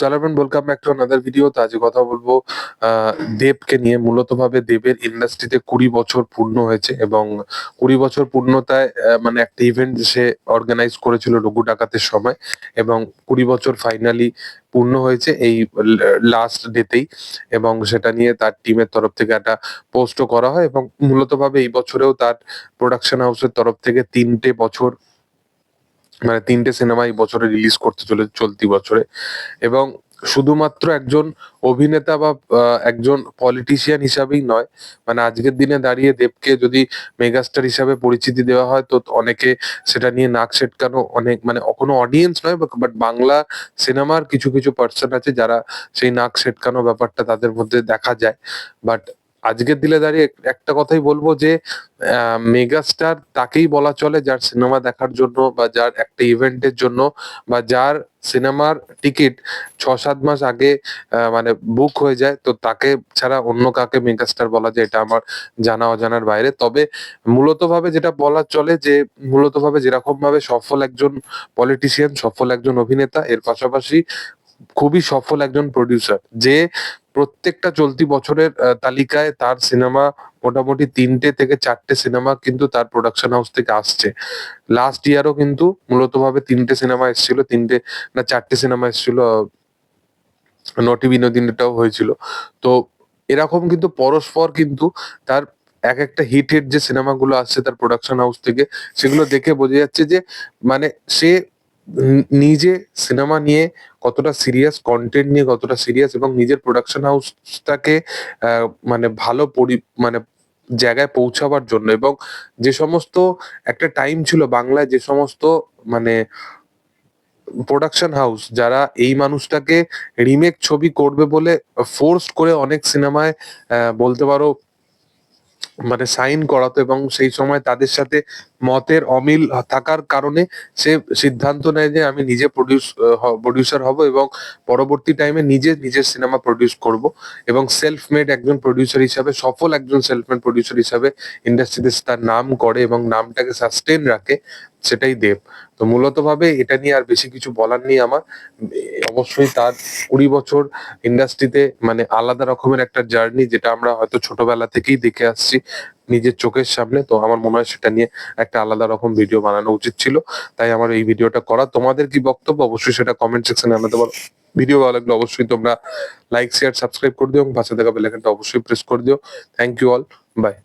সালামান welcome back to another video তো আজকে কথা বলব দেবকে নিয়ে। মূলত ভাবে দেবের ইন্ডাস্ট্রিতে কুড়ি বছর পূর্ণ হয়েছে এবং কুড়ি বছর পূর্ণতায় মানে একটা ইভেন্ট সে অর্গানাইজ করেছিল রঘু ডাকাতের সময় এবং কুড়ি বছর ফাইনালি পূর্ণ হয়েছে এই লাস্ট ডেতেই এবং সেটা নিয়ে তার টিমের তরফ থেকে একটা পোস্টও করা হয় এবং মূলত ভাবে এই বছরেও তার প্রোডাকশন হাউসের তরফ থেকে তিনটে বছর মানে তিনটে সিনেমা এই বছরে রিলিজ করতে চলে, চলতি বছরে। এবং শুধুমাত্র একজন অভিনেতা বা একজন পলিটিশিয়ান হিসাবেই নয় মানে আজকের দিনে দাঁড়িয়ে দেবকে যদি মেগাস্টার হিসাবে পরিচিতি দেওয়া হয়, তো অনেকে সেটা নিয়ে নাক সেটকানো অনেক মানে কোনো অডিয়েন্স নয় বাট বাংলা সিনেমার কিছু কিছু পার্সন আছে যারা সেই নাক সেটকানো ব্যাপারটা তাদের মধ্যে দেখা যায়। বাট আজকের দিনে দাঁড়িয়ে একটা কথাই বলব যে মেগাস্টার তাকেই বলা চলে যার সিনেমা দেখার জন্য বা যার একটা ইভেন্টের জন্য বা যার সিনেমার টিকিট ছ সাত মাস আগে মানে বুক হয়ে যায়। তো তাকে ছাড়া অন্য কাকে মেগাস্টার বলা যায় এটা আমার জানা অজানার বাইরে। তবে মূলত ভাবে যেটা বলা চলে যে মূলত ভাবে যেরকম ভাবে সফল একজন পলিটিশিয়ান সফল একজন অভিনেতা, এর পাশাপাশি খুবই সফল একজন প্রডিউসার যে প্রত্যেকটা চলতি বছরের তালিকায় তার সিনেমা মোটামুটি তিনটে থেকে চারটে সিনেমা কিন্তু তার প্রোডাকশন হাউস থেকে আসছে। লাস্ট ইয়ারও কিন্তু মূলত ভাবে তিনটে সিনেমা এসেছিল, তিনটে না চারটে সিনেমা এসেছিল নটি বিনোদিনীটাও হয়েছিল। তো এরকম কিন্তু পরস্পর কিন্তু তার এক একটা হিট হিট যে সিনেমাগুলো আসছে তার প্রোডাকশন হাউস থেকে, সেগুলো দেখে বোঝা যাচ্ছে যে মানে সে নিজে সিনেমা নিয়ে কতটা সিরিয়াস কন্টেন্ট নিয়ে কতটা সিরিয়াস এবং নিজের প্রোডাকশন হাউসটাকে মানে ভালো পরি মানে জায়গায় পৌঁছাবার জন্য এবং যে সমস্ত একটা টাইম ছিল বাংলায় যে সমস্ত মানে প্রোডাকশন হাউস যারা এই মানুষটাকে রিমেক ছবি করবে বলে ফোর্স করে অনেক সিনেমায় বলতে পারো মানে সাইন করাতো এবং সেই সময় তাদের সাথে মতের অমিল থাকার কারণে সে সিদ্ধান্ত নেয় যে আমি নিজে প্রডিউস প্রডিউসার হব এবং পরবর্তী টাইমে নিজে নিজের সিনেমা প্রডিউস করব এবং সেলফ মেড একজন প্রডিউসার হিসাবে, সফল একজন সেলফ মেড প্রডিউসার হিসাবে ইন্ডাস্ট্রিতে তার নাম করে এবং নামটাকে সাস্টেন রাখে সেটাই দেব। তো মূলত ভাবে এটা নিয়ে আর বেশি কিছু বলার নেই আমার। অবশ্যই তার কুড়ি বছর ইন্ডাস্ট্রিতে মানে আলাদা রকমের একটা জার্নি যেটা আমরা হয়তো ছোটবেলা থেকেই দেখে আসছি। নিজের চোখের সামনে, তো আমার মনে হয় সেটা নিয়ে একটা আলাদা রকম ভিডিও বানানো উচিত ছিল। তাই আমার এই ভিডিওটা করা। তোমাদের কি বক্তব্য? অবশ্যই সেটা কমেন্ট সেকশনে জানাতে পারো। ভিডিও ভালো লাগলে অবশ্যই তোমরা লাইক শেয়ার সাবস্ক্রাইব করে দিও এবং পাশে থাকা বেলাইকনটা অবশ্যই প্রেস করে দিও। Thank you all by